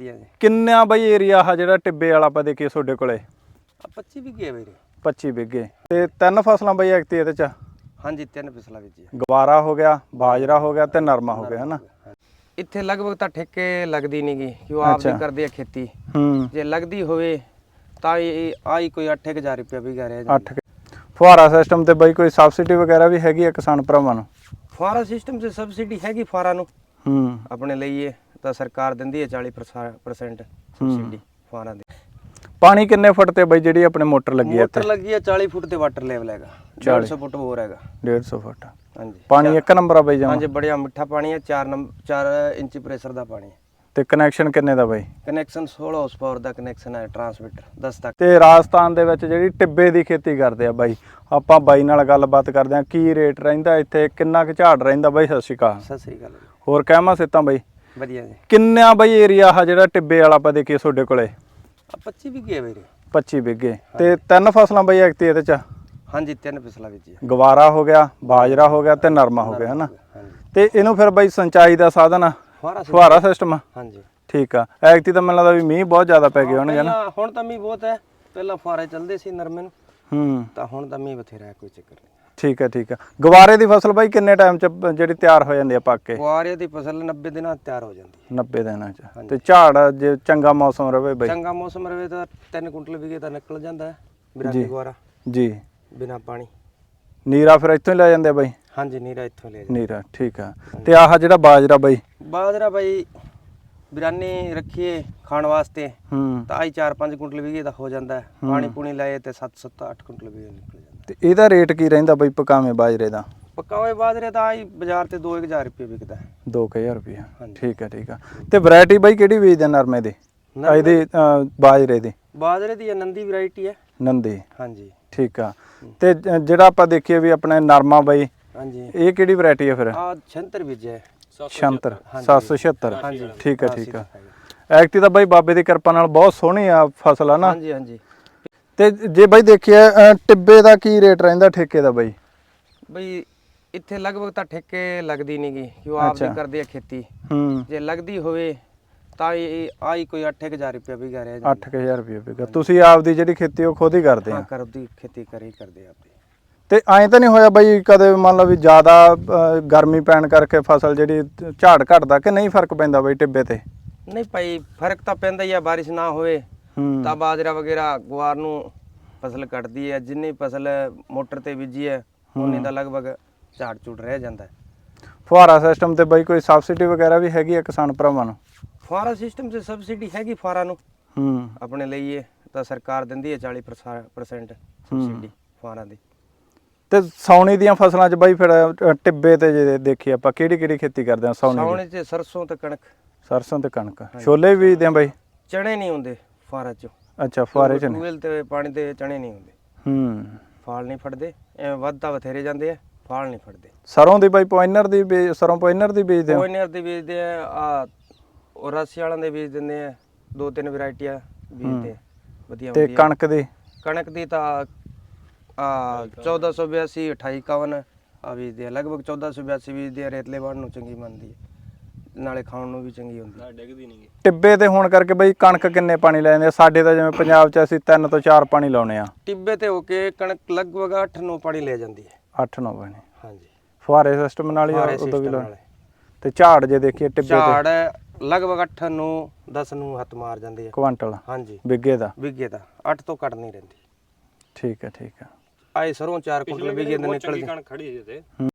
ਦੀਆਂ ਜੀ। ਕਿੰਨਾ ਬਈ ਏਰੀਆ ਆ ਜਿਹੜਾ ਟਿੱਬੇ ਵਾਲਾ ਆਪਾਂ ਦੇਖੀਏ ਤੁਹਾਡੇ ਕੋਲੇ? ਆ 25 ਵੀ ਗਏ ਵੀਰੇ। 25 ਵਿਗੇ ਤੇ ਤਿੰਨ ਫਸਲਾਂ ਬਈ ਐਕਤੀ ਇਹਦੇ ਚ? ਹਾਂਜੀ ਤਿੰਨ ਪਿਛਲਾ ਵਿੱਚ ਗਵਾਰਾ ਹੋ ਗਿਆ ਬਾਜਰਾ ਹੋ ਗਿਆ ਤੇ ਨਰਮਾ ਹੋ ਗਿਆ ਹਨਾ? ਇੱਥੇ ਲਗਭਗ ਤਾਂ ਠੇਕੇ ਲੱਗਦੀ ਨਹੀਂਗੀ ਕਿ ਉਹ ਆਪ ਵੀ। ਕਰਦੇ ਆ ਖੇਤੀ। ਹੂੰ। ਜੇ ਲੱਗਦੀ ਹੋਵੇ ਤਾਂ ਇਹ ਆਈ ਕੋਈ 8000 ਰੁਪਏ ਵੀ ਗਾ ਰਿਹਾ ਜੀ 8 ਫੁਹਾਰਾ ਸਿਸਟਮ ਤੇ ਬਈ ਕੋਈ ਸਬਸਿਡੀ ਵਗੈਰਾ ਵੀ ਹੈਗੀ ਆ ਕਿਸਾਨ ਭਰਾਵਾਂ ਨੂੰ? ਫੁਆਰਾ ਸਿਸਟਮ 'ਚ ਸਬਸਿਡੀ ਹੈਗੀ ਫੁਆਰਾ ਨੂੰ। ਹੂੰ। ਆਪਣੇ ਲਈਏ ਤਾਂ ਸਰਕਾਰ ਦਿੰਦੀ ਹੈ 40% ਸਬਸਿਡੀ ਫੁਆਰਾ ਦੀ। ਪਾਣੀ ਕਿੰਨੇ ਫੁੱਟ ਤੇ ਬਈ ਜਿਹੜੀ ਆਪਣੇ ਮੋਟਰ ਲੱਗੀ ਹੈ ਮੋਟਰ ਲੱਗੀ ਹੈ 40 ਫੁੱਟ ਤੇ ਵਾਟਰ ਲੈਵਲ ਹੈਗਾ। 400 ਫੁੱਟ ਬੋਰ ਹੈਗਾ। 150 ਫੁੱਟ। ਹਾਂਜੀ। ਪਾਣੀ ਇੱਕ ਨੰਬਰ ਆ ਬਈ ਜਮਾ? ਹਾਂਜੀ ਬੜਿਆ ਮਿੱਠਾ ਪਾਣੀ ਹੈ 4 ਨੰਬਰ 4 ਇੰਚ ਪ੍ਰੈਸ਼ਰ ਦਾ ਪਾਣੀ ਹੈ ਤੇ ਕਨੈਕਸ਼ਨ ਕਿੰਨੇ ਦਾ ਬਈ? ਕਨੈਕਸ਼ਨ 16 ਹਾਰਸ ਪਾਵਰ ਦਾ ਕਨੈਕਸ਼ਨ ਹੈ ਟਰਾਂਸਮਿਟਰ 10 ਤੱਕ। ਤੇ ਰਾਜਸਥਾਨ ਦੇ ਵਿੱਚ ਜਿਹੜੀ ਟਿੱਬੇ ਦੀ ਖੇਤੀ ਕਰਦੇ ਆ ਬਾਈ ਆਪਾਂ ਬਾਈ ਨਾਲ ਗੱਲਬਾਤ ਕਰਦੇ ਆ ਕੀ ਰੇਟ ਰਹਿੰਦਾ ਇੱਥੇ ਕਿੰਨਾ ਕੁ ਝਾੜ ਰਹਿੰਦਾ ਬਾਈ ਸਤਿ ਸ਼੍ਰੀ ਅਕਾਲ। ਸਤਿ ਸ੍ਰੀ ਅਕਾਲ। ਹੋਰ ਕਹਿਮਾ ਸਿੱਤਾਂ ਬਾਈ? ਵਧੀਆ ਜੀ। ਕਿੰਨਾ ਬਾਈ ਏਰੀਆ ਆ ਜਿਹੜਾ ਟਿੱਬੇ ਵਾਲਾ ਆਪਾਂ ਦੇਖੀਏ ਤੁਹਾਡੇ ਕੋਲੇ? ਆ 25 ਵੀ ਗਏ ਵੀਰੇ। 25 ਵਿਗੇ ਤੇ ਤਿੰਨ ਫਸਲਾਂ ਬਾਈ ਐਕਤੀ ਇਹਦੇ ਚ? ਹਾਂਜੀ ਤਿੰਨ ਪਿਛਲਾ ਵਿੱਚ ਗਵਾਰਾ ਹੋ ਗਿਆ ਬਾਜਰਾ ਹੋ ਗਿਆ ਤੇ ਨਰਮਾ ਹੋ ਗਿਆ ਹਨਾ? ਤੇ ਇਹਨੂੰ ਫਿਰ ਬਾਈ ਸਿੰਚਾਈ ਦਾ ਸਾਧਨ ਫੁਹਾਰਾ ਸਿਸਟਮ ਹਾਂਜੀ। ਠੀਕ ਆ। ਐਕਤੀ ਤਾਂ ਮੈਨੂੰ ਲੱਗਦਾ ਵੀ ਮੀਂਹ ਬਹੁਤ ਜ਼ਿਆਦਾ ਪੈ ਗਏ ਹੋਣਗੇ ਨਾ। ਪਹਿਲਾਂ ਹੁਣ ਤਾਂ ਮੀਂਹ ਬਹੁਤ ਹੈ। ਪਹਿਲਾਂ ਫੁਆਰੇ ਚੱਲਦੇ ਸੀ ਨਰਮੇ ਨੂੰ। ਹੂੰ। ਤਾਂ ਹੁਣ ਤਾਂ ਮੀਂਹ ਬਥੇਰਾ ਹੈ ਕੋਈ ਚੱਕਰ ਨਹੀਂ। ਠੀਕ ਆ ਠੀਕ ਆ। ਗਵਾਰੇ ਦੀ ਫਸਲ ਬਾਈ ਕਿੰਨੇ ਟਾਈਮ ਚ ਜਿਹੜੀ ਤਿਆਰ ਹੋ ਜਾਂਦੀ ਆ ਪੱਕ ਕੇ? ਫੁਆਰੇ ਦੀ ਫਸਲ 90 ਦਿਨਾਂ 'ਚ ਤਿਆਰ ਹੋ ਜਾਂਦੀ ਹੈ। 90 ਦਿਨਾਂ ਚ। ਤੇ ਝਾੜ ਜੇ ਚੰਗਾ ਮੌਸਮ ਰਵੇ ਬਾਈ। ਚੰਗਾ ਮੌਸਮ ਰਵੇ ਤਾਂ 3 ਕੁਇੰਟਲ ਵੀ ਤਾਂ ਨਿਕਲ ਜਾਂਦਾ ਹੈ ਬਿਰਾਕੀ ਗੁਆਰਾ ਜੀ। ਬਿਨਾ ਪਾਣੀ। ਨੀਰਾ ਫਿਰ ਇੱਥੋਂ ਹੀ ਲੈ ਜਾਂਦੇ ਆ ਬਾਈ? ਹਾਂਜੀ ਨੀਰਾ ਇੱਥੋਂ ਲੈ ਜਾ ਨੀਰਾ ਠੀਕ ਆ। ਤੇ ਆਹ ਜਿਹੜਾ ਬਾਜਰਾ ਬਾਈ ਬਾਜਰਾ ਬਾਈ ਬਿਰਾਨੀ ਰੱਖੀਏ ਖਾਣ ਵਾਸਤੇ ਹੂੰ। ਤਾਂ ਆਈ 4-5 ਕੁਇੰਟਲ ਵੀ ਦਾ ਹੋ ਜਾਂਦਾ ਹੈ। ਪਾਣੀ ਪੂਣੀ ਲਾਏ ਤੇ 7-7 8 ਕੁਇੰਟਲ ਵੀ ਨਿਕਲ ਜਾਂਦਾ। ਤੇ ਇਹਦਾ ਰੇਟ ਕੀ ਰਹਿੰਦਾ ਬਾਈ ਪਕਾਵੇਂ ਬਾਜਰੇ ਦਾ? ਪੱਕਾ ਹੋਏ ਬਾਜਰੇ ਤਾਂ ਆਈ ਬਾਜ਼ਾਰ ਤੇ 2000 ਰੁਪਏ ਵਿਕਦਾ ਹੈ। 2000 ਰੁਪਏ। ਹਾਂਜੀ। ਠੀਕ ਆ ਠੀਕ ਆ ਤੇ ਵੈਰਾਈਟੀ ਬਾਈ ਕਿਹੜੀ ਬੀਜਦੇ ਨਰਮੇ ਦੀ? ਨਰਮੇ- ਇਹਦੀ ਅ, ਬਾਜਰੇ ਦੀ। ਬਾਜਰੇ ਦੀ ਆਨੰਦੀ ਵੈਰਾਈਟੀ ਹੈ। ਨੰਦੀ। ਹਾਂਜੀ। ਠੀਕ ਆ। ਤੇ ਜ- ਜਿਹੜਾ ਆਪਾਂ ਦੇਖੀਏ ਵੀ ਆਪਣੇ ਨਰਮਾ ਬਾਈ ਹਾਂਜੀ। ਇਹ ਕਿਹੜੀ ਵੈਰਾਈਟੀ ਆ ਫਿਰ? ਆ 76 ਬੀਜ ਹੈ 76 776 ਹਾਂਜੀ। ਠੀਕ ਆ ਠੀਕ ਆ ਐਕਟੀ ਤਾਂ ਬਾਈ ਬਾਬੇ ਦੀ ਕਿਰਪਾ ਨਾਲ ਬਹੁਤ ਸੋਹਣੀ ਆ ਫਸਲ ਆ ਨਾ। ਹਾਂਜੀ ਹਾਂਜੀ। ਤੇ ਜੇ ਬਾਈ ਦੇਖੀਏ ਅ, ਟਿੱਬੇ ਦਾ ਕੀ ਰੇਟ ਰਹਿੰਦਾ ਠੇਕੇ ਦਾ ਬਾਈ? ਬਈ ਇੱਥੇ ਲਗਭਗ ਤਾਂ ਠੇਕੇ ਲੱਗਦੀ ਨਹੀਂਗੀ ਕਿ ਉਹ ਆਪ ਅੱਛਾ। ਕਰਦੇ ਆ ਖੇਤੀ। ਹੂੰ। ਜੇ ਲੱਗਦੀ ਹੋਵੇ ਤਾਂ ਇਹ ਆਈ ਕੋਈ 8000 ਰੁਪਏ ਵੀ ਗਾ ਰਿਹਾ ਜੀ। 8000 ਰੁਪਏ ਤੁਸੀਂ ਆਪ ਦੀ ਜਿਹੜੀ ਖੇਤੀ ਉਹ ਖੁਦ ਹੀ ਕਰਦੇ ਹਾਂ ਆ ਕਰਦੀ ਖੇਤੀ ਕਰੀ ਕਰਦੇ ਆਪੇ ਤੇ ਐਂ ਤਾਂ ਨਹੀਂ ਹੋਇਆ ਬਾਈ ਕਦੇ ਮੰਨ ਲਓ ਵੀ ਜ਼ਿਆਦਾ ਅ, ਗਰਮੀ ਪੈਣ ਕਰਕੇ ਫਸਲ ਜਿਹੜੀ ਝਾੜ ਘਟਦਾ ਕਿ ਨਹੀਂ ਫ਼ਰਕ ਪੈਂਦਾ ਬਾਈ ਟਿੱਬੇ ਤੇ? ਨਹੀਂ ਭਾਈ ਫ਼ਰਕ ਤਾਂ ਪੈਂਦਾ ਹੀ ਆ ਬਾਰਿਸ਼ ਨਾ ਹੋਵੇ ਹੂੰ। ਤਾਂ ਬਾਜਰਾ ਵਗੈਰਾ ਗੁਆਰ ਨੂੰ ਫਸਲ ਕੱਟਦੀ ਹੈ ਜਿੰਨੀ ਫਸਲ ਮੋਟਰ ਤੇ ਬੀਜੀ ਹੈ ਉਨੀ ਦਾ ਲਗਭਗ ਝਾੜ ਝੂੜ ਰਹਿ ਜਾਂਦਾ ਹੈ। ਫੁਹਾਰਾ ਸਿਸਟਮ ਤੇ ਬਾਈ ਕੋਈ ਸਬਸਿਡੀ ਵਗੈਰਾ ਵੀ ਹੈਗੀ ਆ ਕਿਸਾਨ ਭਰਾਵਾਂ ਨੂੰ? ਫੁਆਰਾ ਸਿਸਟਮ 'ਚ ਸਬਸਿਡੀ ਹੈਗੀ ਫੁਆਰਾ ਨੂੰ। ਹੂੰ। ਆਪਣੇ ਲਈਏ ਤਾਂ ਸਰਕਾਰ ਦਿੰਦੀ ਹੈ 40% ਸਬਸਿਡੀ ਫੁਆਰਾ ਦੀ। ਤੇ ਸੌਣੀ ਦੀਆਂ ਫਸਲਾਂ 'ਚ ਬਾਈ ਫਿਰ ਅ, ਟਿੱਬੇ ਤੇ ਜੇ ਦੇਖੀਏ ਆਪਾਂ ਕਿਹੜੀ ਕਿਹੜੀ ਖੇਤੀ ਕਰਦੇ ਆ ਸੌਣੀ ਦੀ? ਸਾਉਣੇ 'ਚ ਸਰਸੋਂ ਤੇ ਕਣਕ। ਸਰਸੋਂ ਤੇ ਕਣਕ। ਛੋਲੇ ਵੀ ਬੀਜਦੇ ਆ ਬਾਈ? ਚਣੇ ਨਹੀਂ ਹੁੰਦੇ ਫੁਆਰਾ 'ਚ। ਅੱਛਾ ਫੁਹਾਰੇ 'ਚ ਨਹੀਂ? ਟੂਬਲ ਤੇ ਪਾਣੀ ਤੇ ਚਣੇ ਨਹੀਂ ਹੁੰਦੇ। ਹੂੰ। ਫਾਲ ਨਹੀਂ ਫੜਦੇ ਐਵੇਂ ਵੱਧਦਾ ਬਥੇਰੇ ਜਾਂਦੇ ਆ ਫਾਲ ਨਹੀਂ ਫੜਦੇ। ਸਰੋਂ ਦੀ ਬਾਈ ਪੁਆਇਨਰ ਦੀ ਬੀਜ ਸਰੋਂ ਪੁਆਇਨਰ ਦੀ ਬੀਜਦੇ ਆ ਕੋਇਨਰ ਦੇ ਵੇਚਦੇ ਆ ਆ ਉਹ ਰਾਸੀ ਵਾਲਾਂ ਦੇ ਵੇਚ ਦਿੰਦੇ ਆ ਦੋ ਤਿੰਨ ਵੈਰਾਈਟੀਆਂ ਵੇਚਦੇ ਆ ਵਧੀਆ ਤੇ ਵਧੀਆ। ਕਣਕ ਦੀ? ਕਣਕ ਦੀ ਤਾਂ ਆ 1482 2851 ਆ। ਵੇਚਦੇ ਆ ਲਗਭਗ 1482 ਵੇਚਦੇ ਆ ਰੇਤਲੇ ਬਾਣ ਨੂੰ ਚੰਗੀ ਮੰਨਦੀ ਹੈ ਨਾਲੇ ਖਾਣ ਨੂੰ ਵੀ ਚੰਗੀ ਹੁੰਦੀ ਹੈ ਡਿੱਗਦੀ ਨਹੀਂ ਟਿੱਬੇ ਤੇ ਹੋਣ ਕਰਕੇ ਬਈ ਕਣਕ ਕਿੰਨੇ ਪਾਣੀ ਲੈ ਜਾਂਦੇ ਸਾਡੇ ਤਾਂ ਜਿਵੇਂ ਪੰਜਾਬ 'ਚ ਅਸੀਂ 3 ਤੋਂ 4 ਪਾਣੀ ਲਾਉਨੇ ਆ। ਟਿੱਬੇ ਤੇ ਹੋ ਕੇ ਕਣਕ ਲਗਭਗ 8-9 ਪਾਣੀ ਲੈ ਜਾਂਦੀ ਹੈ 8-9 ਪਾਣੀ। ਹਾਂਜੀ। ਫੁਹਾਰੇ ਸਿਸਟਮ ਨਾਲ ਹੀ ਉਦੋਂ ਵੀ ਲਾਉਣੇ। ਤੇ ਝਾੜ ਜੇ ਦੇਖੀਏ ਟਿੱਬੇ ਤੇ। ਝਾੜ ਲਗਭਗ 8-9 10 ਨੂੰ ਹੱਥ ਮਾਰ ਜਾਂਦੇ ਆ। ਕੁਆਂਟਲ ਹਾਂਜੀ। ਬਿੱਗੇ ਦਾ। ਵਿਗੇ ਦਾ। 8 ਤੋਂ ਘੱਟ ਨਹੀਂ ਰਹਿੰਦੀ। ਠੀਕ ਹੈ ਠੀਕ ਹੈ। ਆਏ ਸਰੋਂ 4 ਕੁਇੰਟਲ ਵਿਗੇ ਦੇ ਨਿਕਲ